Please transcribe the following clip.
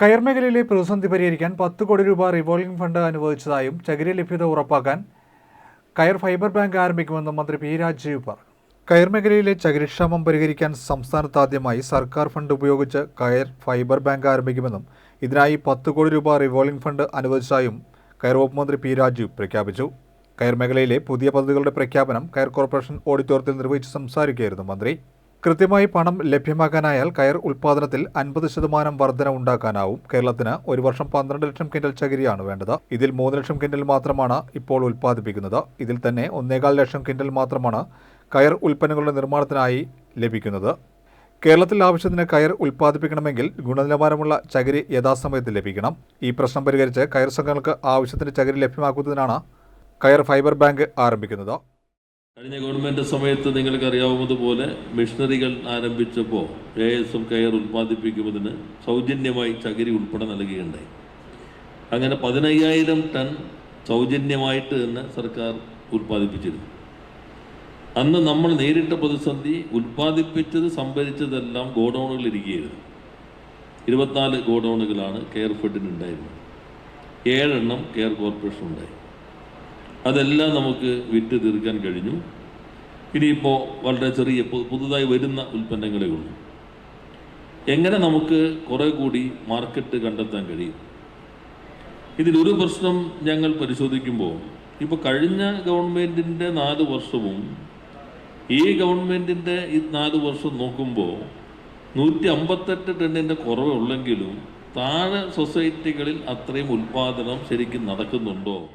കയർ മേഖലയിലെ പ്രതിസന്ധി പരിഹരിക്കാൻ പത്ത് കോടി രൂപ റിവോൾവിംഗ് ഫണ്ട് അനുവദിച്ചതായും ചകിരി ലഭ്യത ഉറപ്പാക്കാൻ കയർ ഫൈബർ ബാങ്ക് ആരംഭിക്കുമെന്നും മന്ത്രി പി രാജീവ് പറഞ്ഞു. കയർ മേഖലയിലെ ചകിരിക്ഷാമം പരിഹരിക്കാൻ സംസ്ഥാനത്ത് ആദ്യമായി സർക്കാർ ഫണ്ട് ഉപയോഗിച്ച് കയർ ഫൈബർ ബാങ്ക് ആരംഭിക്കുമെന്നും ഇതിനായി പത്ത് കോടി രൂപ റിവോൾവിംഗ് ഫണ്ട് അനുവദിച്ചതായും കയർ വകുപ്പ് മന്ത്രി പി രാജീവ് പ്രഖ്യാപിച്ചു. കയർ മേഖലയിലെ പുതിയ പദ്ധതികളുടെ പ്രഖ്യാപനം കയർ കോർപ്പറേഷൻ ഓഡിറ്റോറിയത്തിൽ നിർവഹിച്ച് സംസാരിക്കുകയായിരുന്നു മന്ത്രി. കൃത്യമായി പണം ലഭ്യമാക്കാനായാൽ കയർ ഉൽപാദനത്തിൽ അൻപത് ശതമാനം വർധന ഉണ്ടാക്കാനാവും. കേരളത്തിന് ഒരു വർഷം പന്ത്രണ്ട് ലക്ഷം കിൻഡൽ ചകിരിയാണ് വേണ്ടത്. ഇതിൽ മൂന്ന് ലക്ഷം കിൻഡൽ മാത്രമാണ് ഇപ്പോൾ ഉൽപ്പാദിപ്പിക്കുന്നത്. ഇതിൽ തന്നെ ഒന്നേകാൽ ലക്ഷം കിൻഡൽ മാത്രമാണ് കയർ ഉൽപ്പന്നങ്ങളുടെ നിർമ്മാണത്തിനായി ലഭിക്കുന്നത്. കേരളത്തിൽ ആവശ്യത്തിന് കയർ ഉൽപ്പാദിപ്പിക്കണമെങ്കിൽ ഗുണനിലവാരമുള്ള ചകിരി യഥാസമയത്ത് ലഭിക്കണം. ഈ പ്രശ്നം പരിഹരിച്ച് കയർ സംഘങ്ങൾക്ക് ആവശ്യത്തിന് ചകിരി ലഭ്യമാക്കുന്നതിനാണ് കയർ ഫൈബർ ബാങ്ക് ആരംഭിക്കുന്നത്. കഴിഞ്ഞ ഗവൺമെന്റ് സമയത്ത് നിങ്ങൾക്ക് അറിയാവുന്നതുപോലെ മിഷണറികൾ ആരംഭിച്ചപ്പോൾ എ എസ് കെയർ ഉൽപ്പാദിപ്പിക്കുന്നതിന് സൗജന്യമായി ചകിരി ഉൾപ്പെടെ നൽകുകയുണ്ടായി. അങ്ങനെ പതിനയ്യായിരം ടൺ സൗജന്യമായിട്ട് തന്നെ സർക്കാർ ഉൽപ്പാദിപ്പിച്ചിരുന്നു. അന്ന് നമ്മൾ നേരിട്ട പ്രതിസന്ധി ഉൽപ്പാദിപ്പിച്ചത് സംഭരിച്ചതെല്ലാം ഗോഡൗണുകളിൽ ഇരിക്കുകയായിരുന്നു. ഇരുപത്തിനാല് ഗോഡൗണുകളാണ് കെയർ ഫെഡിനുണ്ടായിരുന്നത് ഏഴെണ്ണം കെയർ കോർപ്പറേഷൻ ഉണ്ടായി അതെല്ലാം നമുക്ക് വിറ്റ് തീർക്കാൻ കഴിഞ്ഞു. ഇനിയിപ്പോൾ വളരെ ചെറിയ പുതുതായി വരുന്ന ഉൽപ്പന്നങ്ങളേ ഉള്ളൂ. എങ്ങനെ നമുക്ക് കുറേ കൂടി മാർക്കറ്റ് കണ്ടെത്താൻ കഴിയും? ഇതിലൊരു പ്രശ്നം ഞങ്ങൾ പരിശോധിക്കുമ്പോൾ ഇപ്പോൾ കഴിഞ്ഞ ഗവൺമെന്റിന്റെ നാല് വർഷവും ഈ ഗവൺമെന്റിന്റെ ഈ നാല് വർഷം നോക്കുമ്പോൾ നൂറ്റി അമ്പത്തെട്ട് ടണ്ണിന്റെ കുറവുള്ളെങ്കിലും താഴെ സൊസൈറ്റികളിൽ അത്രയും ഉൽപ്പാദനം ശരിക്കും നടക്കുന്നുണ്ടോ?